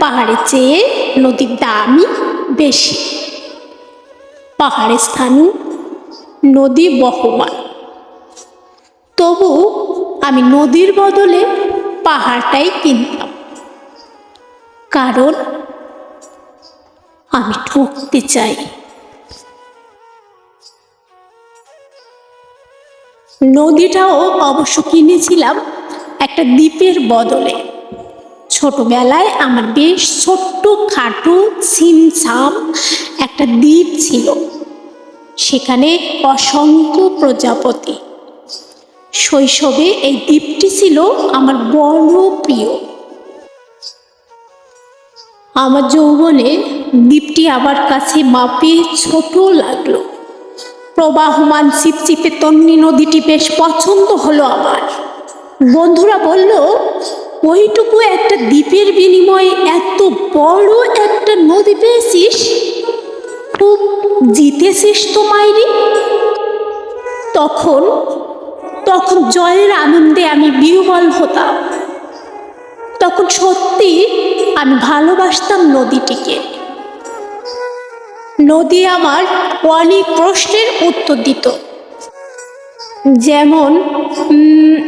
পাহাড়ের চেয়ে নদীর দামই বেশি। পাহাড়ের স্থানীয় নদী বহমান। তবু আমি নদীর বদলে পাহাড়টাই কিনতাম। কারণ আমি ঠকতে চাই। নদীটাও অবশ্য কিনেছিলাম একটা দ্বীপের বদলে। ছোটবেলায় আমার বেশ ছোট্ট খাটু ছিমছাম একটা দ্বীপ ছিল। সেখানে অসংখ্য প্রজাপতি। শৈশবে এই দ্বীপটি ছিল আমার বড় প্রিয় আমার যৌবনে দ্বীপটি আমার কাছে মাপে ছোট লাগল। প্রবাহমান চিপচিপে তন্নি নদীটি বেশ পছন্দ হলো আমার। বন্ধুরা বলল ওইটুকু একটা দ্বীপের বিনিময়ে এত বড় একটা নদী পেয়েছিস? খুব জিতেছিস তো মাইরি। তখন তখন জয়ের আনন্দে আমি বিহবল হতাম। তখন সত্যি আমি ভালোবাসতাম নদীটিকে। নদী আমার অনেক প্রশ্নের উত্তর দিত। যেমন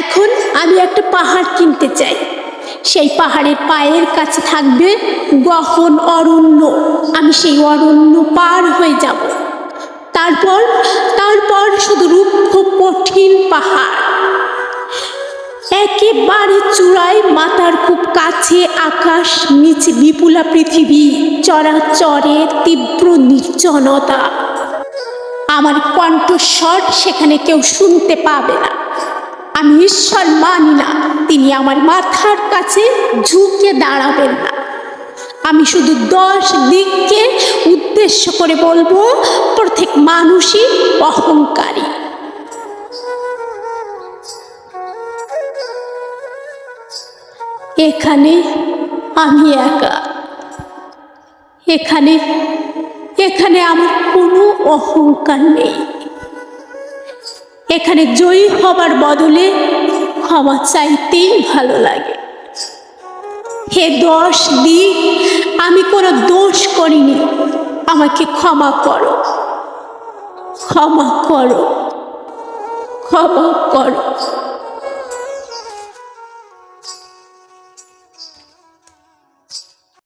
এখন আমি একটা পাহাড় কিনতে চাই। সেই পাহাড়ের পায়ের কাছে থাকবে গহন অরণ্য। আমি সেই অরণ্য পার হয়ে যাব। তারপর তারপর শুধু রুক্ষ কঠিন পাহাড়। একেবারে চূড়ায় মাথার খুব কাছে আকাশ, নিচে বিপুলা পৃথিবী, চরাচরের তীব্র নির্জনতা। আমার কণ্ঠস্বর সেখানে কেউ শুনতে পাবে না। আমি ঈশ্বর মানি না। তিনি আমার মাথার কাছে ঝুঁকে দাঁড়াবেন না। আমি শুধু দশ দিককে উদ্দেশ্য করে বলব, প্রত্যেক মানুষই অহংকারী। এখানে আমি একা। এখানে এখানে আমার কোনো অহংকার নেই। এখানে জয়ী হবার বদলে ক্ষমা চাইতেই ভালো লাগে। হে দোষ দি আমি কোনো দোষ করিনি। আমাকে ক্ষমা করো। ক্ষমা করো। ক্ষমা করো।